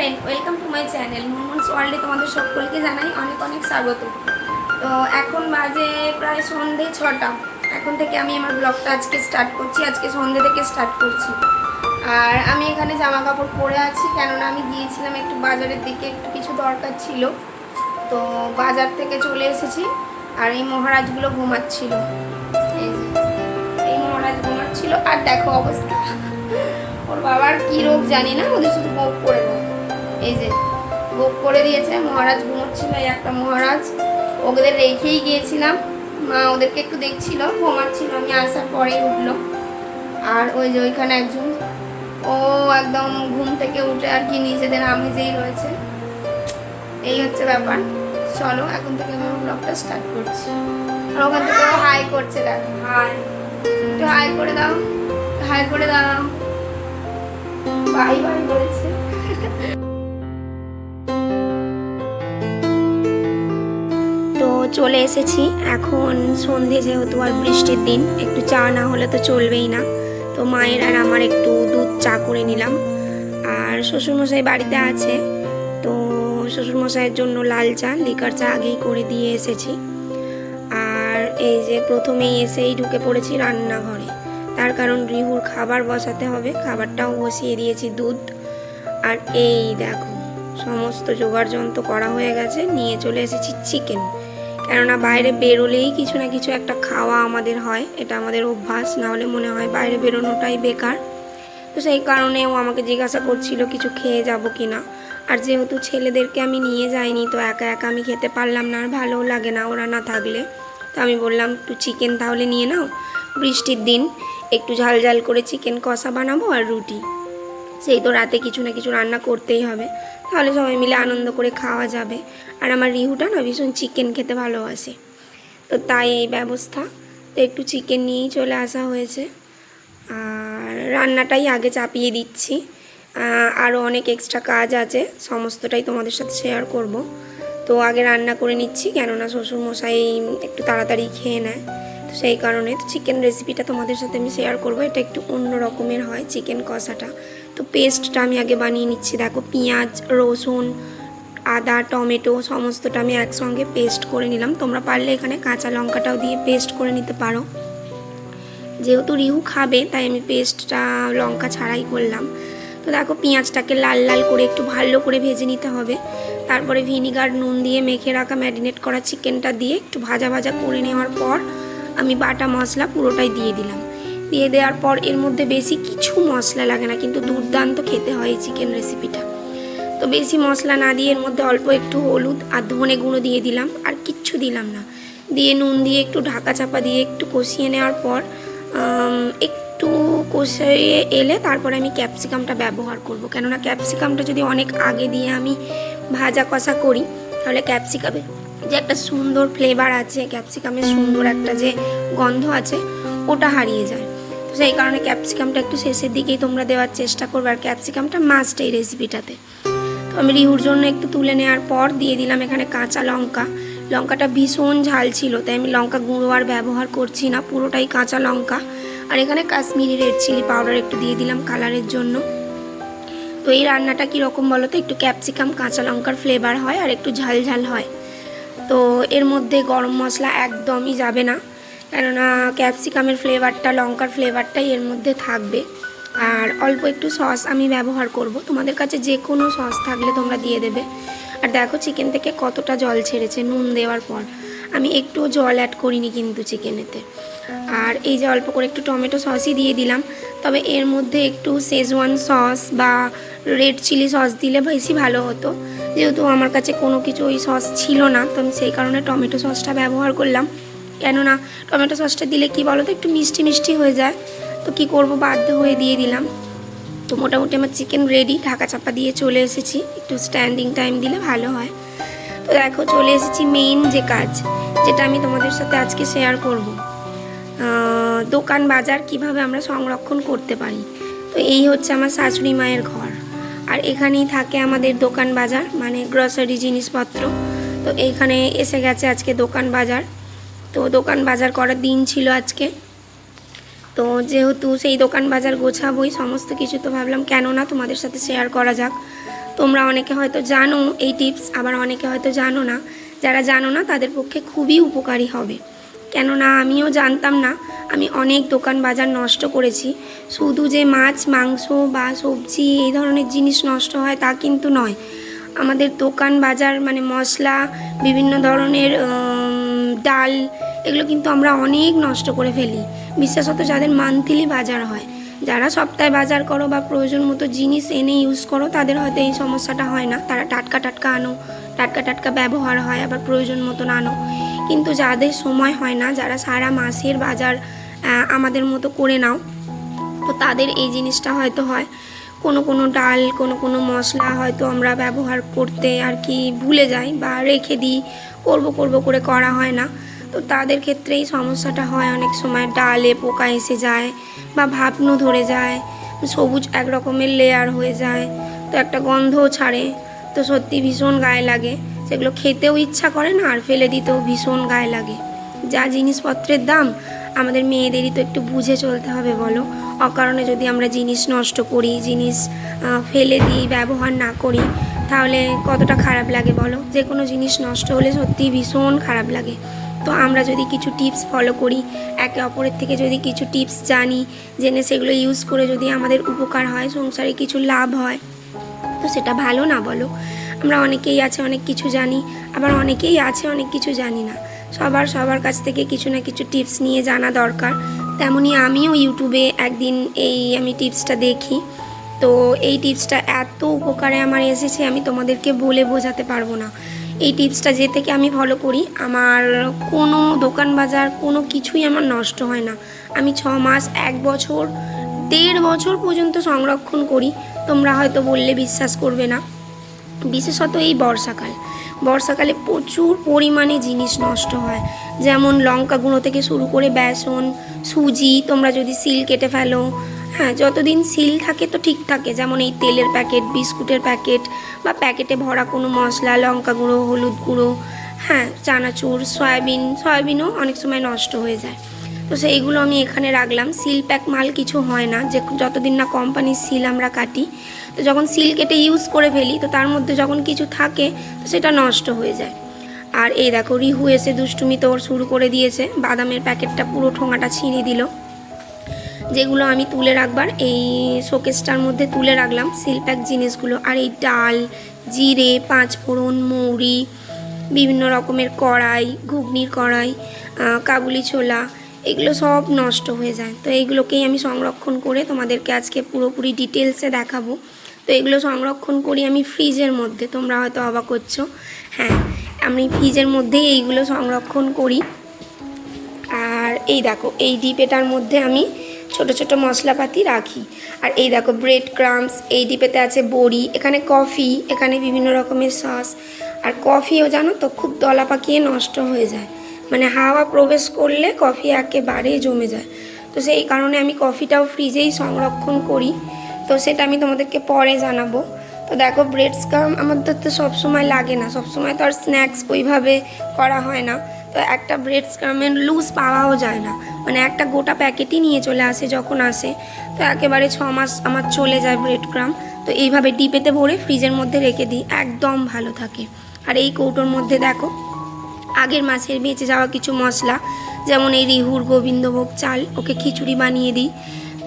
Friend welcome to my channel Munmun's ওয়ার্ল্ডে তোমাদের সকলকে জানাই অনেক অনেক স্বাগত। তো এখন বাজে প্রায় সন্ধে ছটা। এখন থেকে আমি আমার ব্লগটা আজকে স্টার্ট করছি, আজকে সন্ধে থেকে স্টার্ট করছি। আর আমি এখানে জামা কাপড় পরে আছি, কেননা আমি গিয়েছিলাম একটু বাজারের দিকে, একটু কিছু দরকার ছিল। তো বাজার থেকে চলে এসেছি, আর এই মহারাজগুলো ঘুমাচ্ছিল। এই মহারাজ ঘুমাচ্ছিল, আর দেখো অবস্থা। ওর বাবার কী রোগ জানি না, ওদের শুধু গোপ করে এই যে গোপ করে দিয়েছে। মহারাজ ঘুমোচ্ছিল এই একটা মহারাজ। ওদের রেখেই গিয়েছিলাম। মা ওদেরকে একটু দেখছিল ঘুমাচ্ছিল। আমি আসার পরেই উঠল। আর ওই যে ওইখানে একজন ও একদম ঘুম থেকে উঠে আর কি নিজেদের আমেজেই রয়েছে। এই হচ্ছে ব্যাপার। চলো এখন থেকে আমি ব্লগটা স্টার্ট করছি। আর ওখান থেকে ও হাই করছে দেখো। হাই একটু হাই করে দাও। হাই করে দাও। বাই বাই বলছে। চলে এসেছি। এখন সন্ধে যেহেতু আর বৃষ্টির দিন, একটু চা না হলে তো চলবেই না। তো মায়ের আর আমার একটু দুধ চা করে নিলাম। আর শ্বশুরমশাই বাড়িতে আছে। তো শ্বশুরমশাইয়ের জন্য লাল চা, লিকার চা আগেই করে দিয়ে এসেছি। আর এই যে প্রথমেই এসেই ঢুকে পড়েছি রান্নাঘরে। তার কারণ রিহুর খাবার বসাতে হবে, খাবারটাও বসিয়ে দিয়েছি দুধ। আর এই দেখো, সমস্ত জোগাড় যন্ত্র করা হয়ে গেছে, নিয়ে চলে এসেছি চিকেন কেননা বাইরে বেরোলেই কিছু না কিছু একটা খাওয়া আমাদের হয়, এটা আমাদের অভ্যাস, না হলে মনে হয় বাইরে বেরোনোটাই বেকার। তো সেই কারণে ও আমাকে জিজ্ঞাসা করছিল কিছু খেয়ে যাব কি না আর যেহেতু ছেলেদেরকে আমি নিয়ে যাইনি, তো একা একা আমি খেতে পারলাম না, আর ভালোও লাগে না ওরা না থাকলে। তো আমি বললাম, একটু চিকেন তাহলে নিয়ে নাও, বৃষ্টির দিন একটু ঝাল ঝাল করে চিকেন কষা বানাবো আর রুটি। সেই তো রাতে কিছু না কিছু রান্না করতেই হবে। তাহলে সবাই মিলে আনন্দ করে খাওয়া যাবে। আর আমার রিহুটা না ভীষণ চিকেন খেতে ভালোবাসে। তো তাই এই ব্যবস্থা। তো একটু চিকেন নিয়েই চলে আসা হয়েছে। আর রান্নাটাই আগে চাপিয়ে দিচ্ছি। আরও অনেক এক্সট্রা কাজ আছে। সমস্তটাই তোমাদের সাথে শেয়ার করব। তো আগে রান্না করে নিচ্ছি, কেননা শ্বশুরমশাই একটু তাড়াতাড়ি খেয়ে নেয়। তো সেই কারণে তো চিকেন রেসিপিটা তোমাদের সাথে আমি শেয়ার করব। এটা একটু অন্য রকমের হয় চিকেন কষাটা। তো পেস্টটা আমি আগে বানিয়ে নিচ্ছি। দেখো, পেঁয়াজ, রসুন, আদা, টমেটো সমস্তটা আমি একসঙ্গে পেস্ট করে নিলাম। তোমরা পারলে এখানে কাঁচা লঙ্কাটাও দিয়ে পেস্ট করে নিতে পারো। যেহেতু রিহু খাবে, তাই আমি পেস্টটা লঙ্কা ছাড়াই করলাম। তো দেখো, পেঁয়াজটাকে লাল লাল করে একটু ভালো করে ভেজে নিতে হবে। তারপরে ভিনিগার, নুন দিয়ে মেখে রাখা ম্যারিনেট করা চিকেনটা দিয়ে একটু ভাজা ভাজা করে নেওয়ার পর আমি বাটা মশলা পুরোটাই দিয়ে দিলাম। দিয়ে দেওয়ার পর এর মধ্যে বেশি কিছু মশলা লাগে না, কিন্তু দুর্দান্ত খেতে হয় চিকেন রেসিপিটা তো বেশি মশলা না দিয়ে এর মধ্যে অল্প একটু হলুদ আর ধনে গুঁড়ো দিয়ে দিলাম, আর কিচ্ছু দিলাম না। দিয়ে নুন দিয়ে একটু ঢাকা চাপা দিয়ে একটু কষিয়ে নেওয়ার পর একটু কষিয়ে এলে তারপরে আমি ক্যাপসিকামটা ব্যবহার করব। কেননা ক্যাপসিকামটা যদি অনেক আগে দিয়ে আমি ভাজা কষা করি, তাহলে ক্যাপসিকামে যে একটা সুন্দর ফ্লেভার আছে ক্যাপসিকামের সুন্দর একটা যে গন্ধ আছে, ওটা হারিয়ে যায়। সেই কারণে ক্যাপসিকামটা একটু শেষের দিকেই তোমরা দেওয়ার চেষ্টা করবে আর ক্যাপসিকামটা মাস্ট এই রেসিপিটাতে তো আমি রিহুর জন্য একটু তুলে নেওয়ার পর দিয়ে দিলাম এখানে কাঁচা লঙ্কা। লঙ্কাটা ভীষণ ঝাল ছিল, তাই আমি লঙ্কা গুঁড়ো আর ব্যবহার করছি না, পুরোটাই কাঁচা লঙ্কা। আর এখানে কাশ্মীরি রেড চিলি পাউডার একটু দিয়ে দিলাম কালারের জন্য। তো এই রান্নাটা কীরকম বলো তো? একটু ক্যাপসিকাম কাঁচা লঙ্কার ফ্লেভার হয় আর একটু ঝাল ঝাল হয়। তো এর মধ্যে গরম মশলা একদমই যাবে না। কেননা ক্যাপসিকামের ফ্লেভারটা, লঙ্কার ফ্লেভারটাই এর মধ্যে থাকবে। আর অল্প একটু সস আমি ব্যবহার করব। তোমাদের কাছে যে কোনো সস থাকলে তোমরা দিয়ে দেবে। আর দেখো চিকেন থেকে কতটা জল ছেড়েছে নুন দেওয়ার পর। আমি একটু জল অ্যাড করিনি কিন্তু চিকেনেতে। আর এই যে অল্প করে একটু টমেটো সসই দিয়ে দিলাম। তবে এর মধ্যে একটু শেজওয়ান সস বা রেড চিলি সস দিলে বেশি ভালো হতো। যেহেতু আমার কাছে কোনো কিছু ওই সস ছিল না, তো আমি সেই কারণে টমেটো সসটা ব্যবহার করলাম। কেননা টমেটো সসটা দিলে কি বলো তো, একটু মিষ্টি মিষ্টি হয়ে যায়। তো কি করব, বাধ্য হয়ে দিয়ে দিলাম। তো মোটামুটি আমার চিকেন রেডি ঢাকা চাপা দিয়ে চলে এসেছি। একটু স্ট্যান্ডিং টাইম দিলে ভালো হয়। তো দেখো, চলে এসেছি মেইন যে কাজ, যেটা আমি তোমাদের সাথে আজকে শেয়ার করব। দোকান বাজার কীভাবে আমরা সংরক্ষণ করতে পারি। তো এই হচ্ছে আমার শাশুড়ি মায়ের ঘর। আর এখানেই থাকে আমাদের দোকান বাজার মানে গ্রসারি জিনিসপত্র। তো এইখানে এসে গেছে আজকে দোকান বাজার। তো দোকান বাজার করার দিন ছিল আজকে। তো যেহেতু সেই দোকান বাজার গোছাবই, সমস্ত কিছু তো ভাবলাম কেন না তোমাদের সাথে শেয়ার করা যাক। তোমরা অনেকে হয়তো জানো এই টিপস আবার অনেকে হয়তো জানো না। যারা জানো না তাদের পক্ষে খুবই উপকারী হবে। কেননা আমিও জানতাম না, আমি অনেক দোকান বাজার নষ্ট করেছি। শুধু যে মাছ, মাংস বা সবজি এই ধরনের জিনিস নষ্ট হয় তা কিন্তু নয়। আমাদের দোকান বাজার মানে মশলা, বিভিন্ন ধরনের ডাল, এগুলো কিন্তু আমরা অনেক নষ্ট করে ফেলি। বিশেষত যাদের মান্থলি বাজার হয়। যারা সপ্তাহে বাজার করো বা প্রয়োজন মতো জিনিস এনে ইউজ করো, তাদের হয়তো এই সমস্যাটা হয় না। তারা টাটকা টাটকা আনো, টাটকা টাটকা ব্যবহার হয়, আবার প্রয়োজন মতন আনো। কিন্তু যাদের সময় হয় না, যারা সারা মাসের বাজার আমাদের মতো করে নাও, তো তাদের এই জিনিসটা হয়তো হয়। কোনো কোনো ডাল, কোনো কোনো মশলা হয়তো আমরা ব্যবহার করতে আর কি ভুলে যাই বা রেখে দিই। করব করব করে করা হয় না। তো তাদের ক্ষেত্রে এই সমস্যাটা হয়। অনেক সময় ডালে পোকা এসে যায় বা ভাবনু ধরে যায়, সবুজ এক রকমের লেয়ার হয়ে যায়, তো একটা গন্ধও ছাড়ে। তো সত্যি ভীষণ গায়ে লাগে। সেগুলো খেতেও ইচ্ছা করে না আর ফেলে দিতেও ভীষণ গায়ে লাগে। যা জিনিসপত্রের দাম, আমাদের মেয়েদেরই তো একটু বুঝে চলতে হবে বলো। অকারণে যদি আমরা জিনিস নষ্ট করি, জিনিস ফেলে দিই, ব্যবহার না করি তাহলে কতটা খারাপ লাগে বলো? যে কোনো জিনিস নষ্ট হলে সত্যি ভীষণ খারাপ লাগে। তো আমরা যদি কিছু টিপস ফলো করি, একে অপরের থেকে যদি কিছু টিপস জানি, জেনে সেগুলো ইউজ করে যদি আমাদের উপকার হয়, সংসারে কিছু লাভ হয়, তো সেটা ভালো না বলো? আমরা অনেকেই আছে, অনেক কিছু জানি, আবার অনেকেই আছে, অনেক কিছু জানি না। সবার সবার কাছ থেকে কিছু না কিছু টিপস নিয়ে জানা দরকার। তেমনি আমিও ইউটিউবে একদিন এই আমি টিপসটা দেখি। তো এই টিপসটা এত উপকারে আমার এসেছে, আমি তোমাদেরকে বলে বোঝাতে পারব না। এই টিপসটা যে থেকে আমি ফলো করি, আমার কোনো দোকান বাজার, কোনো কিছুই আমার নষ্ট হয় না। আমি ছ মাস, এক বছর, দেড় বছর পর্যন্ত সংরক্ষণ করি, তোমরা হয়তো বললে বিশ্বাস করবে না। বিশেষত এই বর্ষাকাল। বর্ষাকালে প্রচুর পরিমাণে জিনিস নষ্ট হয়। যেমন লঙ্কা গুঁড়ো থেকে শুরু করে বেসন, সুজি, তোমরা যদি সিল কেটে ফেলো হ্যাঁ যতদিন সিল থাকে তো ঠিক থাকে। যেমন এই তেলের প্যাকেট, বিস্কুটের প্যাকেট বা প্যাকেটে ভরা কোনো মশলা, লঙ্কা গুঁড়ো, হলুদ গুঁড়ো হ্যাঁ চানাচুর, সয়াবিন, সয়াবিনও অনেক সময় নষ্ট হয়ে যায়। তো সেইগুলো আমি এখানে রাখলাম। সিল প্যাক মাল কিছু হয় না। যে যতদিন না কোম্পানির সিল আমরা কাটি, তো যখন সিল কেটে ইউজ করে ফেলি, তো তার মধ্যে যখন কিছু থাকে, তো সেটা নষ্ট হয়ে যায়। আর এই দেখো, রিহু এসে দুষ্টুমি তোর শুরু করে দিয়েছে। বাদামের প্যাকেটটা পুরো ঠোঙাটা ছিঁড়ে দিল। যেগুলো আমি তুলে রাখবার, এই শোকেসটার মধ্যে তুলে রাখলাম সিলপ্যাক জিনিসগুলো। আর এই ডাল, জিরে, পাঁচফোড়ন, মৌরি, বিভিন্ন রকমের কড়াই, ঘুগনির কড়াই কাবুলি ছোলা, এগুলো সব নষ্ট হয়ে যায়। তো এইগুলোকেই আমি সংরক্ষণ করে তোমাদেরকে আজকে পুরোপুরি ডিটেলসে দেখাবো। তো এগুলো সংরক্ষণ করি আমি ফ্রিজের মধ্যে, তোমরা হয়তো অবাক করছ হ্যাঁ আমি ফ্রিজের মধ্যেই এইগুলো সংরক্ষণ করি। আর এই দেখো, এই ডিপেটার মধ্যে আমি ছোট ছোট মশলাপাতি রাখি। আর এই দেখো ব্রেড ক্রামস এই ডিপেতে আছে বড়ি, এখানে কফি এখানে বিভিন্ন রকমের সস আর কফিও জানো তো খুব দলা পাকিয়ে নষ্ট হয়ে যায়। মানে হাওয়া প্রবেশ করলে কফি একেবারে জমে যায়। তো সেই কারণে আমি কফিটাও ফ্রিজেই সংরক্ষণ করি। তো সেটা আমি তোমাদেরকে পরে জানাব। তো দেখো ব্রেড স্কাম আমাদের তো সবসময় লাগে না। সবসময় তো আর স্ন্যাক্স ওইভাবে করা হয় না। তো একটা ব্রেড স্কামের লুজ পাওয়াও যায় না। মানে একটা গোটা প্যাকেটই নিয়ে চলে আসে যখন আসে। তো একেবারে ছ মাস আমার চলে যায় ব্রেড ক্রাম তো এইভাবে ডিপেতে ভরে ফ্রিজের মধ্যে রেখে দিই, একদম ভালো থাকে। আর এই কৌটোর মধ্যে দেখো, আগের মাসের বেঁচে যাওয়া কিছু মশলা, যেমন এই রিহুর গোবিন্দভোগ চাল, ওকে খিচুড়ি বানিয়ে দিই।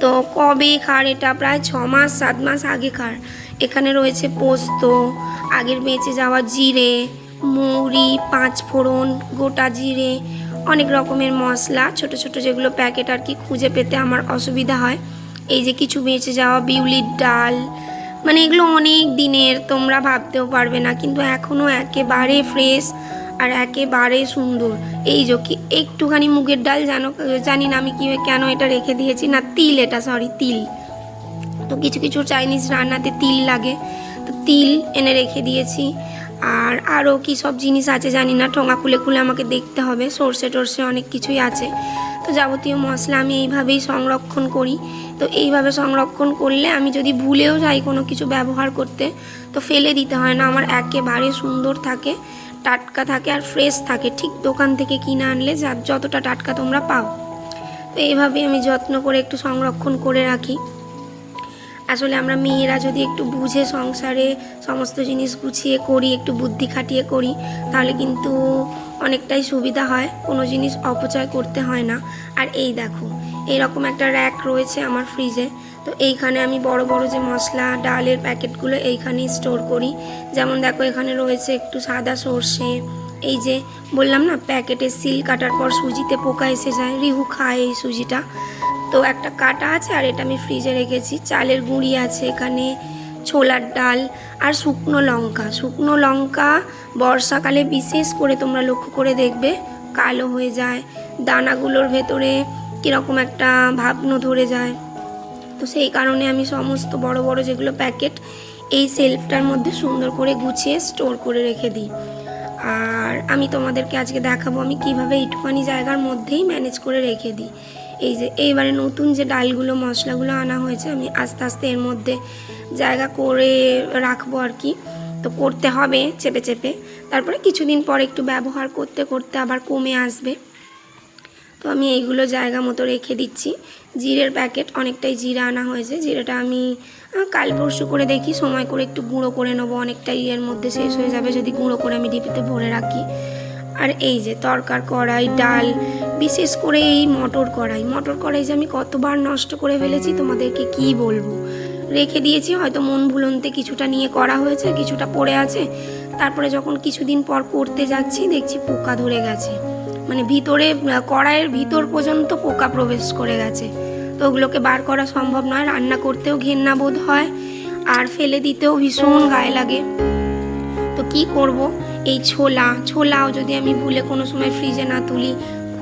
তো কবে খার এটা? প্রায় ছ মাস, সাত মাস আগে খার। এখানে রয়েছে পোস্ত, আগের বেঁচে যাওয়া জিরে মৌরি, পাঁচ ফোড়ন, গোটা জিরে, অনেক রকমের মশলা, ছোট ছোট যেগুলো প্যাকেট আর কি খুঁজে পেতে আমার অসুবিধা হয়। এই যে কিছু বেঁচে যাওয়া বিউলির ডাল মানে এগুলো অনেক দিনের, তোমরা ভাবতেও পারবে না, কিন্তু এখনও একেবারে ফ্রেশ আর একেবারে সুন্দর। এই যে কি, একটুখানি মুগের ডাল জানো, জানি না আমি কি কেন এটা রেখে দিয়েছি, না তিল এটা সরি তিল। তো কিছু কিছু চাইনিজ রান্নাতে তিল লাগে, তো তিল এনে রেখে দিয়েছি। আর আরও কী সব জিনিস আছে জানি না, ঠোঙা খুলে খুলে আমাকে দেখতে হবে, সর্ষে টর্ষে অনেক কিছুই আছে। তো যাবতীয় মশলা আমি এইভাবেই সংরক্ষণ করি। তো এইভাবে সংরক্ষণ করলে আমি যদি ভুলেও যাই কোনো কিছু ব্যবহার করতে, তো ফেলে দিতে হয় না, আমার একেবারে সুন্দর থাকে, টাটকা থাকে আর ফ্রেশ থাকে। ঠিক দোকান থেকে কিনে আনলে যা যতটা টাটকা তোমরা পাও। তো এইভাবেই আমি যত্ন করে একটু সংরক্ষণ করে রাখি। আসলে আমরা মেয়েরা যদি একটু বুঝে সংসারে সমস্ত জিনিস গুছিয়ে করি, একটু বুদ্ধি খাটিয়ে করি, তাহলে কিন্তু অনেকটাই সুবিধা হয়। কোনো জিনিস অপচয় করতে হয় না। আর এই দেখো এইরকম একটা র্যাক রয়েছে আমার ফ্রিজে তো এইখানে আমি বড় বড় যে মশলা, ডালের প্যাকেটগুলো এইখানেই স্টোর করি। যেমন দেখো, এখানে রয়েছে একটু সাদা সর্ষে। এই যে বললাম না, প্যাকেটে সিল কাটার পর সুজিতে পোকা এসে যায়, রিহু খায় এই সুজিটা। তো একটা কাটা আছে আর এটা আমি ফ্রিজে রেখেছি। চালের গুঁড়ি আছে এখানে, ছোলার ডাল আর শুকনো লঙ্কা। শুকনো লঙ্কা বর্ষাকালে বিশেষ করে তোমরা লক্ষ্য করে দেখবে, কালো হয়ে যায়, দানাগুলোর ভেতরে কীরকম একটা ভাবনো ধরে যায়। তো সেই কারণে আমি সমস্ত বড় বড় যেগুলো প্যাকেট এই সেলফটার মধ্যে সুন্দর করে গুছিয়ে স্টোর করে রেখে দিই। আর আমি তোমাদেরকে আজকে দেখাবো আমি কীভাবে একটুখানি জায়গার মধ্যেই ম্যানেজ করে রেখে দিই। এই যে এইবারে নতুন যে ডালগুলো, মশলাগুলো আনা হয়েছে, আমি আস্তে আস্তে এর মধ্যে জায়গা করে রাখব আর কি। তো করতে হবে চেপে চেপে। তারপরে কিছুদিন পর একটু ব্যবহার করতে করতে আবার কমে আসবে। তো আমি এইগুলো জায়গা মতো রেখে দিচ্ছি। জিরের প্যাকেট, অনেকটাই জিরা আনা হয়েছে। জিরাটা আমি কাল পরশু করে দেখি, সময় করে একটু গুঁড়ো করে নেব। অনেকটাই এর মধ্যে শেষ হয়ে যাবে। যদি গুঁড়ো করে আমি ডিপিতে ভরে রাখি। আর এই যে তরকার কড়াই, ডাল বিশেষ করে এই মটর কড়াই। মটর কড়াই যে আমি কতবার নষ্ট করে ফেলেছি তোমাদেরকে কি বলব? রেখে দিয়েছি, হয়তো মন ভুলন্তে কিছুটা নিয়ে করা হয়েছে, কিছুটা পড়ে আছে। তারপরে যখন কিছুদিন পর করতে যাচ্ছি, দেখছি পোকা ধরে গেছে। মানে ভিতরে কড়াইয়ের ভিতর পর্যন্ত পোকা প্রবেশ করে গেছে। তো ওগুলোকে বার করা সম্ভব নয়, রান্না করতেও ঘেন্না বোধ হয়, আর ফেলে দিতেও ভীষণ গায়ে লাগে। তো কি করব? এই ছোলা, ছোলাও যদি আমি ভুলে কোনো সময় ফ্রিজে না তুলি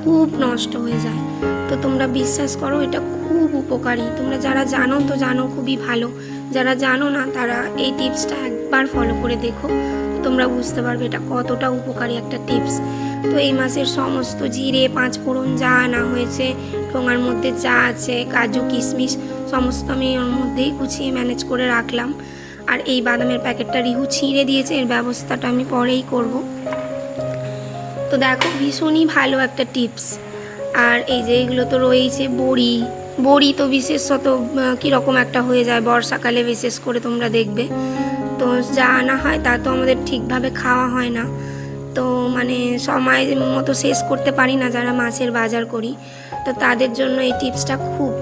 খুব নষ্ট হয়ে যায়। তো তোমরা বিশ্বাস করো, এটা খুব উপকারী। তোমরা যারা জানো তো জানো খুবই ভালো। যারা জানো না, তারা এই টিপসটা একবার ফলো করে দেখো। তোমরা বুঝতে পারবে এটা কতটা উপকারী একটা টিপস। তো এই মাসের সমস্ত জিরে, পাঁচ ফোড়ন যা আনা হয়েছে, ঠোঙার মধ্যে যা আছে, কাজু, কিশমিশ, সমস্ত আমি ওর মধ্যেই গুছিয়ে ম্যানেজ করে রাখলাম। আর এই বাদামের প্যাকেটটা রিহু ছিঁড়ে দিয়েছে, এর ব্যবস্থাটা আমি পরেই করব। তো দেখো ভীষণই ভালো একটা টিপস। আর এই যে এগুলো তো রয়েছে বড়ি। বড়ি তো বিশেষত কীরকম একটা হয়ে যায় বর্ষাকালে বিশেষ করে তোমরা দেখবে। তো যা আনা হয় তা তো আমাদের ঠিকভাবে খাওয়া হয় না। তো মানে সময় মতো শেষ করতে পারি না যারা মাছের বাজার করি। তো তাদের জন্য এই টিপসটা খুব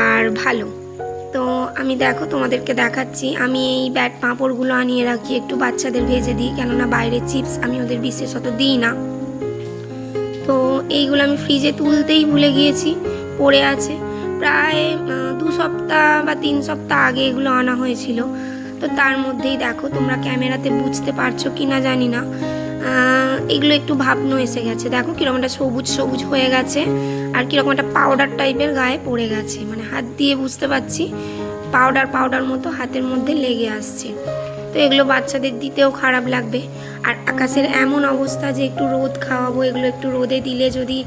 আর ভালো। তো আমি দেখো তোমাদেরকে দেখাচ্ছি। আমি এই ব্যাট পাঁপড়গুলো আনিয়ে রাখি, একটু বাচ্চাদের ভেজে দিই, কেননা বাইরের চিপস আমি ওদের বিশেষত দিই না। তো এইগুলো আমি ফ্রিজে তুলতেই ভুলে গিয়েছি, পড়ে আছে। প্রায় দু সপ্তাহ বা তিন সপ্তাহ আগে এগুলো আনা হয়েছিল। তো তার মধ্যেই দেখো তোমরা ক্যামেরাতে বুঝতে পারছ কি না জানি না। এগুলো একটু ভাবনো এসে গেছে। দেখো কীরকম একটা সবুজ সবুজ হয়ে গেছে। আর কীরকম একটা পাউডার টাইপের গায়ে পড়ে গেছে। মানে হাত দিয়ে বুঝতে পারছি পাউডার পাউডার মতো হাতের মধ্যে লেগে আসছে। তো এগুলো বাচ্চাদের দিতেও খারাপ লাগবে। আর আকাশের এমন অবস্থা যে একটু রোদ খাওয়াবো, এগুলো একটু রোদে দিলে যদি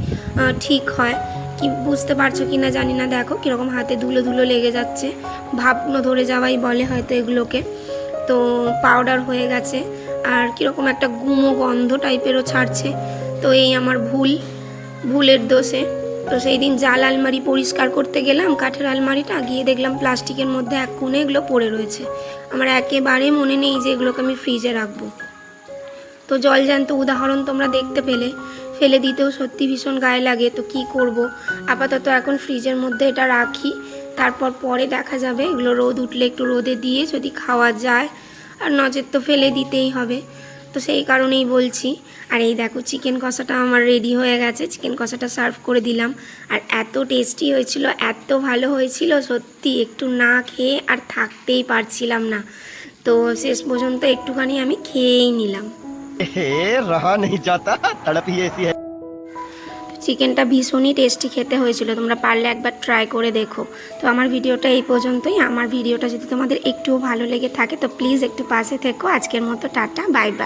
ঠিক হয়। কি বুঝতে পারছ কি না জানি না। দেখো কীরকম হাতে ধুলো ধুলো লেগে যাচ্ছে। ভাবনো ধরে যাওয়াই বলে হয়তো এগুলোকে। তো পাউডার হয়ে গেছে। আর কীরকম একটা গুমো গন্ধ টাইপেরও ছাড়ছে। তো এই আমার ভুল, ভুলের দোষে। তো সেই দিন জাল আলমারি পরিষ্কার করতে গেলাম, কাঠের আলমারিটা গিয়ে দেখলাম প্লাস্টিকের মধ্যে এক কোণে এগুলো পড়ে রয়েছে। আমার একেবারে মনে নেই যে এগুলোকে আমি ফ্রিজে রাখব। তো জল জলজ্যান্ত উদাহরণ তোমরা দেখতে পেলে, ফেলে দিতেও সত্যি ভীষণ গায়ে লাগে, তো কি করব? আপাতত এখন ফ্রিজের মধ্যে এটা রাখি, তারপর পরে দেখা যাবে। এগুলো রোদ উঠলে একটু রোদে দিয়ে যদি খাওয়া যায়, আর নজর তো ফেলে দিতেই হবে। তো সেই কারণেই বলছি। আর এই দেখো চিকেন কষাটা আমার রেডি হয়ে গেছে। চিকেন কষাটা সার্ভ করে দিলাম। আর এত টেস্টি হয়েছিল এত ভালো হয়েছিল সত্যি একটু না খেয়ে আর থাকতেই পারছিলাম না। তো শেষ পর্যন্ত একটুখানি আমি খেয়েই নিলাম। চিকেনটা ভীষণই টেস্টি খেতে হয়েছিল তোমরা পারলে একবার ট্রাই করে দেখো। তো আমার ভিডিওটা এই পর্যন্তই। আমার ভিডিওটা যদি তোমাদের একটুও ভালো লেগে থাকে তো প্লিজ একটু পাশে থেকো। আজকের মতো টাটা বাই বাই